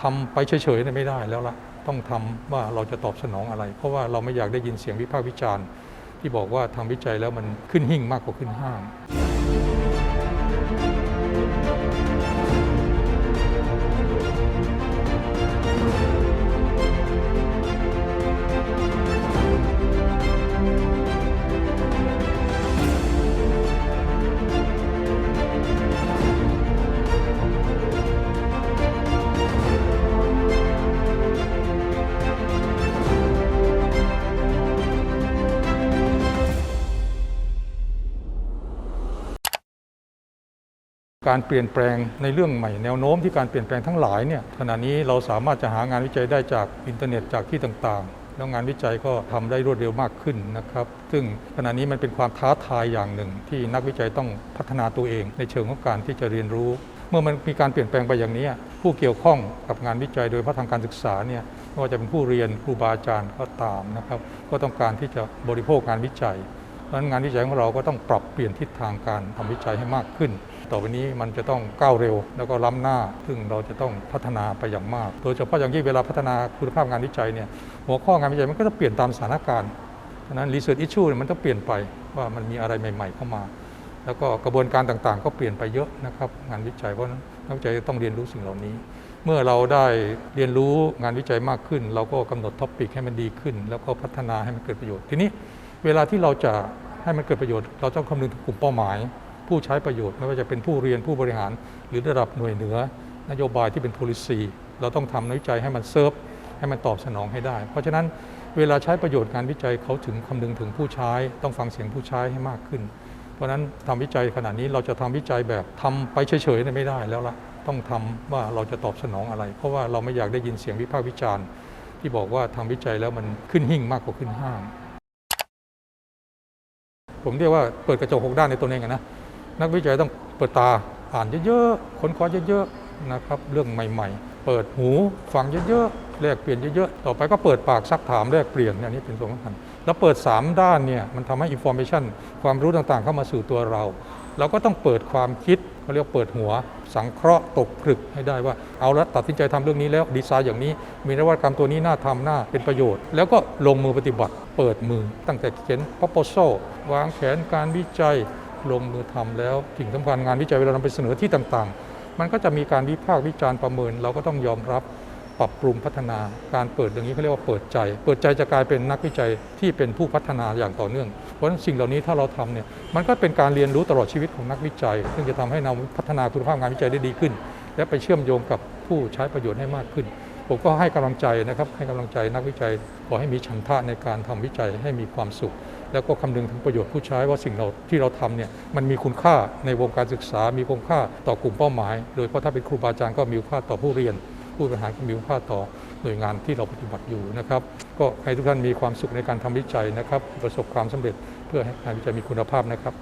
ทำไปเฉยๆเนี่ยไม่ได้แล้วล่ะต้องทำว่าเราจะตอบสนองอะไร เพราะว่าเราไม่อยากได้ยินเสียงวิพากษ์วิจารณ์ ที่บอกว่าทำวิจัยแล้วมันขึ้นหิ่งมากกว่าขึ้นห้าง การเปลี่ยนแปลงในเรื่องใหม่แนวโน้มที่การเปลี่ยนแปลงทั้งหลายเนี่ยขณะนี้เราสามารถจะหางานวิจัยได้จากอินเทอร์เน็ตจากที่ต่างๆ แล้วงานวิจัยก็ทำได้รวดเร็วมากขึ้นนะครับซึ่งขณะนี้มันเป็นความท้าทายอย่างหนึ่ง ที่นักวิจัยต้องพัฒนาตัวเอง ในเชิงของการที่จะเรียนรู้ เมื่อมันมีการเปลี่ยนแปลงไปอย่างนี้ ผู้เกี่ยวข้องกับงานวิจัยโดยพาะทางการศึกษาเนี่ยไม่ว่าจะเป็นผู้เรียนครูบาอาจารย์ก็ตามนะครับก็ต้องการที่จะบริโภคงานวิจัยเพราะนั้นงานวิจัยของเราก็ต้องปรับเปลี่ยนทิศทางการทำวิจัยให้มากขึ้น ต่อไปนี้มันจะต้องก้าวเร็ว แล้วก็ล้ำหน้า ซึ่งเราจะต้องพัฒนาไปอย่างมาก โดยเฉพาะอย่างยิ่งเวลาพัฒนาคุณภาพงานวิจัยเนี่ยหัวข้องานวิจัยมันก็จะเปลี่ยนตามสถานการณ์ฉะนั้น research issue เนี่ยมันต้องเปลี่ยนไปว่ามันมีอะไรใหม่ ๆ เข้ามา แล้วก็กระบวนการต่างๆ ก็เปลี่ยนไปเยอะนะครับงานวิจัยเพราะนั้นนักวิจัยต้องเรียนรู้สิ่งเหล่านี้ เมื่อเราได้เรียนรู้งานวิจัยมากขึ้น เราก็กำหนดท็อปิกให้มันดีขึ้น แล้วก็พัฒนาให้มันเกิดประโยชน์ทีนี้เวลาที่เราจะให้มันเกิดประโยชน์ เราต้องคำนึงถึงกลุ่มเป้าหมาย ผู้ใช้ประโยชน์ไม่ว่าจะเป็นผู้เรียนผู้บริหาร หรือระดับหน่วยเหนือนโยบายที่เป็น policy เราต้องทำวิจัยให้มันเซิร์ฟให้มันตอบสนองให้ได้ เพราะฉะนั้นเวลาใช้ประโยชน์งานวิจัยเขาถึงคำนึงถึงผู้ใช้ ต้องฟังเสียงผู้ใช้ให้มากขึ้น เพราะนั้นทำวิจัยขนาดนี้เราจะทำวิจัยแบบทำไปเฉยๆเนี่ยไม่ได้แล้วล่ะต้องทำว่าเราจะตอบสนองอะไร เพราะว่าเราไม่อยากได้ยินเสียงวิพากษ์วิจารณ์ ที่บอกว่าทำวิจัยแล้วมันขึ้นหิ่งมากกว่าขึ้นห้างผมเรียกว่าเปิดกระจกหกด้านในตัวเองนะ นักวิจัยต้องเปิดตาอ่านเยอะๆค้นคว้าเยอะๆนะครับเรื่องใหม่ๆ เปิดหูฟังเยอะๆแลกเปลี่ยนเยอะๆต่อไปก็เปิดปากซักถามแลกเปลี่ยนเนี่ยอันนี้เป็นส่วนสำคัญแล้วเปิด 3 ด้านเนี่ยมันทำให้อินโฟ a t ชันความรู้ต่างๆ เข้ามาสู่ตัวเรา เราก็ต้องเปิดความคิดเขาเรียกเปิดหัว สังเคราะห์ตกผลึกให้ได้ว่าเอาละตัดสินใจทำเรื่องนี้แล้วดีไซน์อย่างนี้ มีนวัตกรรมตัวนี้น่าทำน่าเป็นประโยชน์ แล้วก็ลงมือปฏิบัติ เปิดมือตั้งแต่เขียน proposal วางแผนการวิจัย ลงมือทำแล้วสิ่งสำคัญงานวิจัยเวลานำไปเสนอที่ต่างๆ มันก็จะมีการวิพากษ์วิจารณ์ประเมิน เราก็ต้องยอมรับปรับปรุงพัฒนาการเปิดอย่างนี้เขาเรียกว่าเปิดใจ เปิดใจจะกลายเป็นนักวิจัยที่เป็นผู้พัฒนาอย่างต่อเนื่อง เพราะฉะนั้นสิ่งเหล่านี้ถ้าเราทำเนี่ยมันก็เป็นการเรียนรู้ตลอดชีวิตของนักวิจัย ซึ่งจะทำให้เราพัฒนาคุณภาพงานวิจัยได้ดีขึ้น และไปเชื่อมโยงกับผู้ใช้ประโยชน์ให้มากขึ้น ผมก็ให้กำลังใจนะครับให้กำลังใจนักวิจัยขอให้มีฉันทะในการทำวิจัยให้มีความสุข แล้วก็คำนึงถึงประโยชน์ผู้ใช้ว่าสิ่งเราที่เราทำเนี่ยมันมีคุณค่าในวงการศึกษา มีคุณค่าต่อกลุ่มเป้าหมาย โดยเฉพาะถ้าเป็นครูบาอาจารย์ก็มีคุณค่าต่อผู้เรียน ผู้บริหารก็มีคุณค่าต่อหน่วยงานที่เราปฏิบัติอยู่นะครับ ก็ให้ทุกท่านมีความสุขในการทำวิจัยนะครับ ประสบความสำเร็จเพื่อให้งานวิจัยมีคุณภาพนะครับ